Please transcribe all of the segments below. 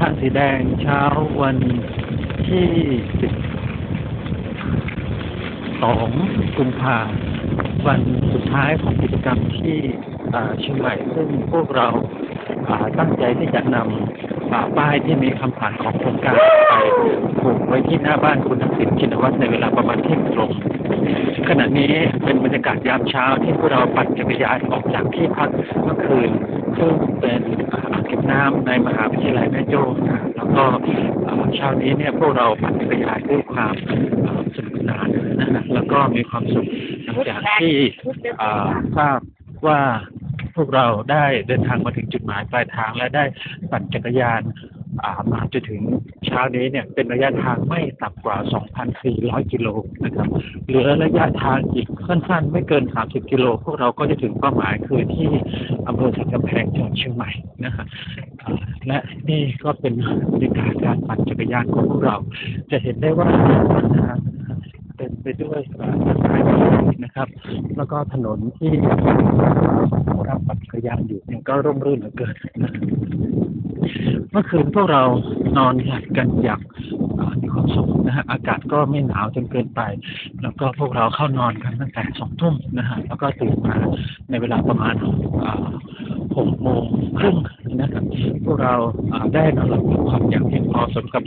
ทางสีแดงเช้าวันที่สิบสองกุมภาวันสุดท้ายของกิจกรรมที่เชียงใหม่ซึ่งพวกเราตั้งใจที่จะนำอ่าป้ายที่มีคำผ่านของโครงการไปผูกไว้ที่หน้าบ้านคุณทักษิณชินวัตรในเวลาประมาณเที่ยงตรงขณะนี้เป็นบรรยากาศยามเช้าที่พวกเราปั่นจักรยานออกจากที่พักเมื่อคืนซึ่งเป็น อ่างเก็บน้ำในมหาวิทยาลัยแม่โจ้นะแล้วก็เช้านี้เนี่ยพวกเราปั่นจักรยานด้วยความสนุกสนานนะฮะแล้วก็มีความสุขหลังจากที่ทราบว่าพวกเราได้เดินทางมาถึงจุดหมายปลายทางและได้ปั่นจักรยานมาจนถึงเช้านี้เนี่ยเป็นระยะทางไม่ต่ำกว่า 2,400 กิโลนะครับ เหลือระยะทางอีกสั้นๆ ไม่เกิน 30 กิโล พวกเราก็จะถึงเป้าหมายคือที่อำเภอสันกำแพงจังหวัดเชียงใหม่นะครับ และนี่ก็เป็นบรรยากาศการปั่นจักรยานของพวกเรา จะเห็นได้ว่าเป็นไปด้วยต้นไม้นะครับ แล้วก็ถนนที่เราปั่นจักรยานอยู่เนี่ยก็ร่มรื่นเหลือเกินเมื่อคืนพวกเรานอนหลับกันอย่างมีความสุขนะฮะอากาศก็ไม่หนาวจนเกินไป แล้วก็พวกเราเข้านอนกันตั้งแต่สองทุ่มนะฮะแล้วก็ตื่นมาในเวลาประมาณอ่า หกโมงครึ่งนะครับพวกเราได้นอนหลับพักผ่อนอย่างเพียงพอสมกับ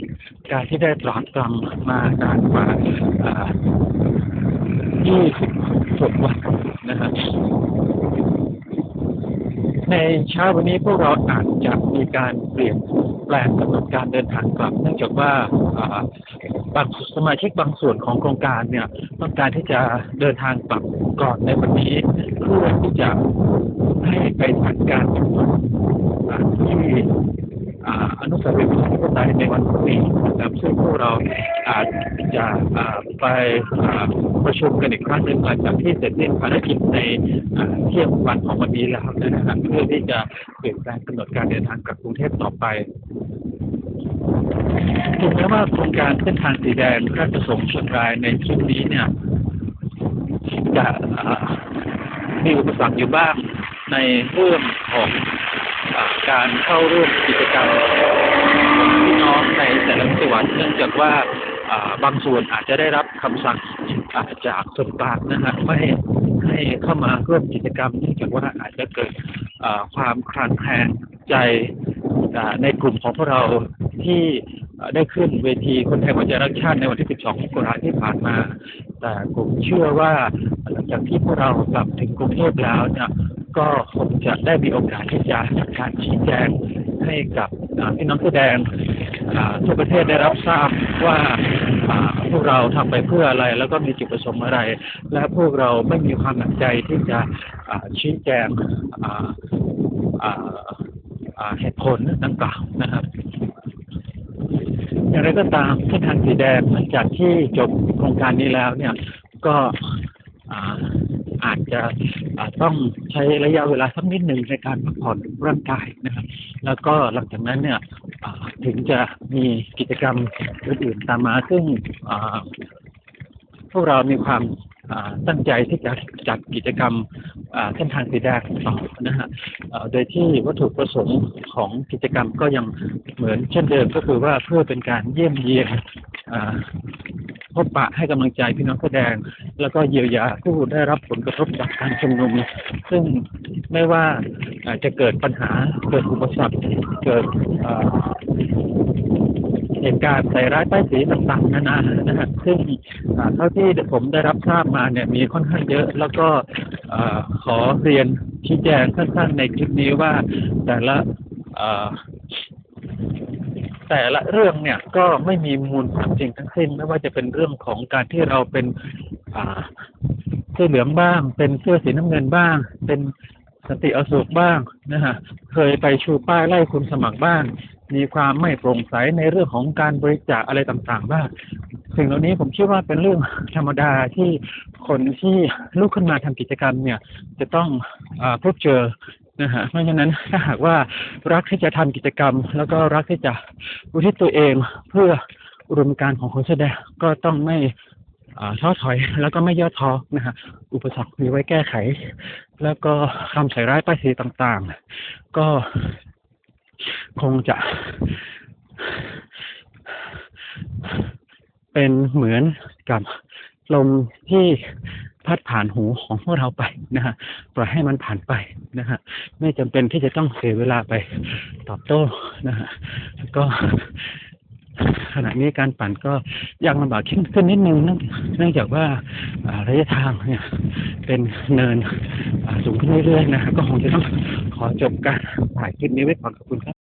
การที่ได้ตรากตรำมานานกว่ายี่สิบหกวันนะฮะในเช้าวันนี้พวกเราอาจจะมีการเปลี่ยนแปลงกำหนดการเดินทางกลับ เนื่องจากว่า บางสมาชิกบางส่วนของโครงการเนี่ยต้องการที่จะเดินทางกลับก่อนในวันนี้เพื่อที่จะให้ไปจัดการชุมนุมที่อนุสาวรีย์ประชาธิปไตยในวันพรุ่งนี้นะครับซึ่งพวกเราอาจจะไปประชุมกันอีกครั้งหนึ่งหลังจากที่เสร็จสิ้นภารกิจในเที่ยงวันของวันนี้แล้วนะครับเพื่อที่จะเปลี่ยนแปลงกำหนดการเดินทางกลับกรุงเทพต่อไป ถึงแม้ว่าโครงการเส้นทางสีแดงราชประสงค์ชียงรายในชุดนี้เนี่ยจะมีอุปสรรคอยู่บ้างในเรื่องของอการเข้าร่วมกิจกรรมพี่น้องในแต่ละจังหวัดเนื่องจากว่าบางส่วนอาจจะได้รับคำสั่งาจากส่วนกลางนะฮะไม่ให้เข้ามาร่วมกิจกรรมเนื่องจากว่าอาจจะเกิดความคลางแคลงใจในกลุ่มของพวกเราที่ ได้ขึ้นเวทีคนไทยหัวใจรักชาติในวันที่ 12มกราที่ผ่านมา แต่ผมเชื่อว่าหลังจากที่พวกเรากลับถึงกรุงเทพแล้วเนี่ยก็คงจะได้มีโอกาสที่จะจัดการชี้แจงให้กับพี่น้องแสอแดงทั่วประเทศได้รับทราบว่าพวกเราทำไปเพื่ออะไร แล้วก็มีจุดประสงค์อะไร และพวกเราไม่มีความหนักใจที่จะชี้แจงเหตุผลดังกล่าวนะครับ อย่างไรก็ตามเส้นทางสีแดงหลังจากที่จบโครงการนี้แล้วเนี่ยก็อาจจะต้องใช้ระยะเวลาสักนิดหนึ่งในการพักผ่อนร่างกายนะครับแล้วก็หลังจากนั้นเนี่ยถึงจะมีกิจกรรมอื่นๆตามมาซึ่งพวกเรามีความตั้งใจที่จะจัดกิจกรรม เส้นทางสีแดงต่อนะฮะโดยที่วัตถุประสงค์ของกิจกรรมก็ยังเหมือนเช่นเดิมก็คือว่าเพื่อเป็นการเยี่ยมเยียนพบปะให้กำลังใจพี่น้องแสดง แล้วก็เยียวยาผู้ได้รับผลกระทบจากการชุมนุม ซึ่งไม่ว่าอาจจะเกิดปัญหาเกิดอุปสรรคเกิด เหตุการณ์ใส่ร้ายป้ายสีต่างๆนานานะฮะซึ่งเท่าที่ผมได้รับทราบมาเนี่ยมีค่อนข้างเยอะ แล้วก็อขอเรียนชี้แจงสั้นๆในคลิปนี้ว่าแต่ละแต่ละเรื่องเนี่ยก็ไม่มีมูลความจริงทั้งสิ้นไม่ว่าจะเป็นเรื่องของการที่เราเป็นเสื้อเหลืองบ้าง เป็นเสื้อสีน้ำเงินบ้าง เป็นสติอโศกบ้างนะฮะเคยไปชูป้ายไล่คุณสมัครบ้าง มีความไม่โปร่งใสในเรื่องของการบริจาคอะไรต่างๆบ้างสิ่งเหล่านี้ผมคิดว่าเป็นเรื่องธรรมดาที่คนที่ลุกขึ้นมาทำกิจกรรมเนี่ย จะต้องอพบเจอนะฮะเพราะฉะนั้นถ้าหากว่ารักที่จะทำกิจกรรม แล้วก็รักที่จะอุทิศตัวเองเพื่ออุดมการของคนแสดงก็ต้องไม่ท้อถอยแล้วก็ไม่ย่อท้อนะฮะอุปสรรคมีไว้แก้ไข แล้วก็คำใส่ร้ายป้ายสีต่างๆ ก็ คงจะเป็นเหมือนกับลมที่พัดผ่านหูของพวกเราไปนะฮะปล่อยให้มันผ่านไปนะฮะไม่จำเป็นที่จะต้องเสียเวลาไปตอบโต้นะฮะก็ขณะนี้การปั่นก็ยากลำบากขึ้นขึ้นนิดนึงเนื่องจากว่าระยะทางเนี่ยเป็นเนินสูงขึ้นเรื่อยๆนะฮะก็คงจะต้องขอจบการถ่ายคลิปนี้ไว้ก่อนขอบคุณครับ